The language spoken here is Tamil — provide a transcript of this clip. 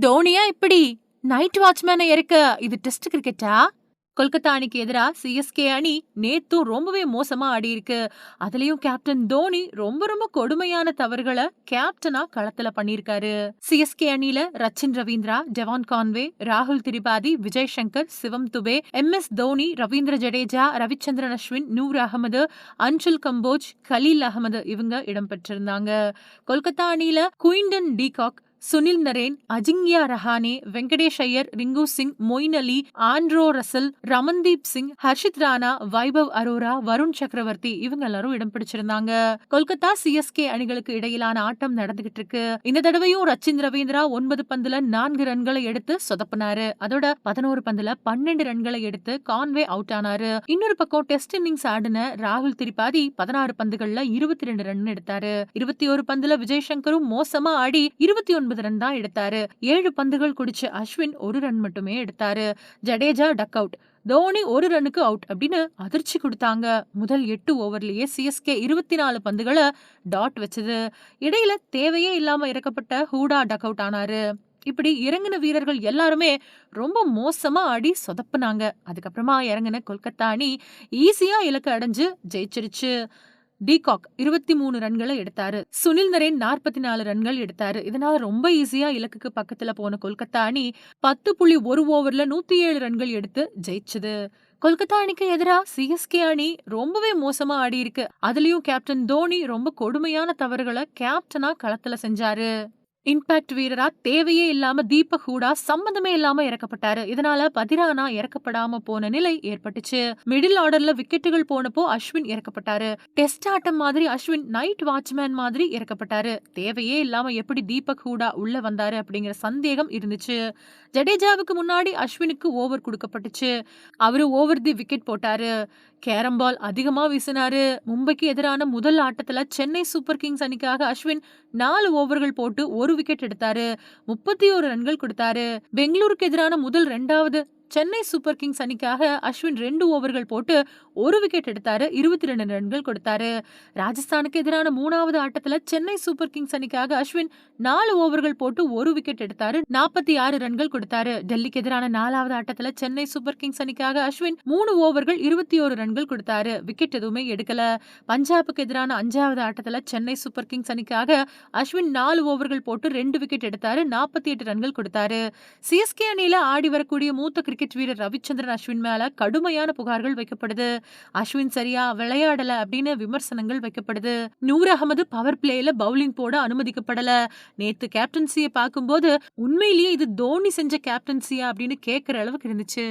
தோனியா இப்படி நைட் வாட்ச்மேனை இறக்க இது டெஸ்ட் கிரிக்கெட்டா கொல்கத்தா அணிக்கு எதிரா சிஎஸ்கே அணி நேத்தும் ரொம்பவே மோசமா ஆடி இருக்கு அதுலயும் கேப்டன் தோனி ரொம்ப ரொம்ப கொடுமையான தவறுகளை கேப்டனா களத்துல பண்ணிருக்காரு சிஎஸ்கே அணியில ரச்சின் ரவீந்திரா டெவான் கான்வே ராகுல் திரிபாதி விஜய் சங்கர் சிவம் துபே எம் எஸ் தோனி ரவீந்திர ஜடேஜா ரவிச்சந்திரன் அஸ்வின் நூர் அகமது அன்சுல் கம்போஜ் கலீல் அகமது இவங்க இடம்பெற்றிருந்தாங்க கொல்கத்தா அணியில Quinton de Kock Sunil Narine Ajinkya Rahane Venkatesh Iyer Rinku Singh Moeen Ali Andre Russell Ramandeep Singh Harshit Rana Vaibhav Arora Varun Chakravarthy இவங்க எல்லாரும் இடம் பிடிச்சிருந்தாங்க. கொல்கத்தா சிஎஸ்கே அணிகளுக்கு இடையிலான ஆட்டம் நடந்துகிட்டு இருக்கு. இந்த தடவையும் ரச்சின் ரவீந்திரா ஒன்பது பந்துல நான்கு ரன்களை எடுத்து சொதப்பினாரு. அதோட பதினோரு பந்துல பன்னெண்டு ரன்களை எடுத்து கான்வே அவுட் ஆனாரு. இன்னொரு பக்கம் டெஸ்ட் இன்னிங்ஸ் ஆடின ராகுல் திரிபாதி பதினாறு பந்துகள்ல இருபத்தி ரெண்டு ரன் எடுத்தாரு. இருபத்தி ஒரு பந்துல விஜய் சங்கரும் மோசமா ஆடி இருபத்தி ஒன்பது ரன் தான் எடுத்தாரு. ஏழு பந்துகள் குடிச்ச அஸ்வின் ஒரு ரன் மட்டுமே எடுத்தாரு. ஜடேஜா டக் அவுட் தோனி ஒரு ரன்னுக்கு அவுட் அப்படின்னு அதிர்ச்சி கொடுத்தாங்க. முதல் எட்டு ஓவர்லயே சிஎஸ்கே இருபத்தி நாலு பந்துகளை டாட் வச்சது. இடையில தேவையே இல்லாம இறக்கப்பட்ட ஹூடா டக் அவுட் ஆனாரு. இப்படி இறங்கின வீரர்கள் எல்லாருமே ரொம்ப மோசமா ஆடி சொதப்புனாங்க. அதுக்கப்புறமா இறங்கின கொல்கத்தா அணி ஈஸியா இலக்கு அடைஞ்சு ஜெயிச்சிருச்சு. டீகாக் இருபத்தி மூணு ரன்களை எடுத்தாரு. சுனில் நரேன் நாற்பத்தி நாலு ரன்கள் எடுத்தாரு. இதனால ரொம்ப ஈஸியா இலக்குக்கு பக்கத்துல போன கொல்கத்தா அணி பத்து புள்ளி ஒரு ஓவர்ல நூத்தி ஏழு ரன்கள் எடுத்து ஜெயிச்சது. கொல்கத்தா அணிக்கு எதிரா சிஎஸ்கே அணி ரொம்பவே மோசமா ஆடி இருக்கு அதுலயும் கேப்டன் தோனி ரொம்ப கொடுமையான தவறுகளை கேப்டனா களத்துல செஞ்சாரு. இம்பாக்ட் வீரரா தேவையே இல்லாம தீபக் ஹூடா சம்பந்தமே இல்லாம இறக்கப்பட்டாரு. இதனால பதிரானா இறக்கப்படாம போன நிலை ஏற்பட்டுச்சு. மிடில் ஆர்டர்ல விக்கெட்டுகள் போனப்போ அஸ்வின் இறக்கப்பட்டாரு. டெஸ்ட் ஆட்டம் மாதிரி அஸ்வின் நைட் வாட்ச்மேன் மாதிரி இறக்கப்பட்டாரு. தேவையே இல்லாம எப்படி தீபக் ஹூடா உள்ள வந்தாரு அப்படிங்கிற சந்தேகம் இருந்துச்சு. ஜடேஜாவுக்கு முன்னாடி அஸ்வினுக்கு ஓவர் கொடுக்கப்பட்டுச்சு. அவரு ஓவர் தி விக்கெட் போட்டாரு. கேரம் பால் அதிகமா வீசினாரு. மும்பைக்கு எதிரான முதல் ஆட்டத்துல சென்னை சூப்பர் கிங்ஸ் அணிக்காக அஸ்வின் நாலு ஓவர்கள் போட்டு ஒரு விக்கெட் எடுத்தாரு. முப்பத்தி ஒரு ரன்கள் கொடுத்தாரு. பெங்களூருக்கு எதிரான முதல் ரெண்டாவது சென்னை சூப்பர் கிங்ஸ் அணிக்காக அஸ்வின் ரெண்டு ஓவர்கள் போட்டு ஒரு விக்கெட் எடுத்தாரு. இருபத்தி ரெண்டு ரன்கள் கொடுத்தாரு. ராஜஸ்தானுக்கு எதிரான மூணாவது ஆட்டத்துல சென்னை சூப்பர் கிங்ஸ் அணிக்காக அஸ்வின் நாலு ஓவர்கள் போட்டு ஒரு விக்கெட் எடுத்தாரு. நாற்பத்தி ஆறு ரன்கள் கொடுத்தாரு. டெல்லிக்கு எதிரான நாலாவது ஆட்டத்துல சென்னை சூப்பர் கிங்ஸ் அணிக்காக அஸ்வின் மூணு ஓவர்கள் இருபத்தி ஒரு ரன்கள் கொடுத்தாரு. விக்கெட் எதுவுமே எடுக்கல. பஞ்சாபுக்கு எதிரான அஞ்சாவது ஆட்டத்துல சென்னை சூப்பர் கிங்ஸ் அணிக்காக அஸ்வின் நாலு ஓவர்கள் போட்டு ரெண்டு விக்கெட் எடுத்தாரு. நாற்பத்தி எட்டு ரன்கள் கொடுத்தாரு. சிஎஸ்கே அணியில ஆடி வரக்கூடிய மூத்த கிரிக்கெட் கிரிக்கெட் வீரர் ரவிச்சந்திரன் அஸ்வின் மேல கடுமையான புகார்கள் வைக்கப்படுது. அஸ்வின் சரியா விளையாடல அப்படின்னு விமர்சனங்கள் வைக்கப்படுது. நூர் அகமது பவர் பிளேல பவுலிங் போட அனுமதிக்கப்படல. நேத்து கேப்டன்சியை பார்க்கும்போது உண்மையிலேயே இது தோனி செஞ்ச கேப்டன்சியா அப்படின்னு கேட்கிற அளவுக்கு இருந்துச்சு.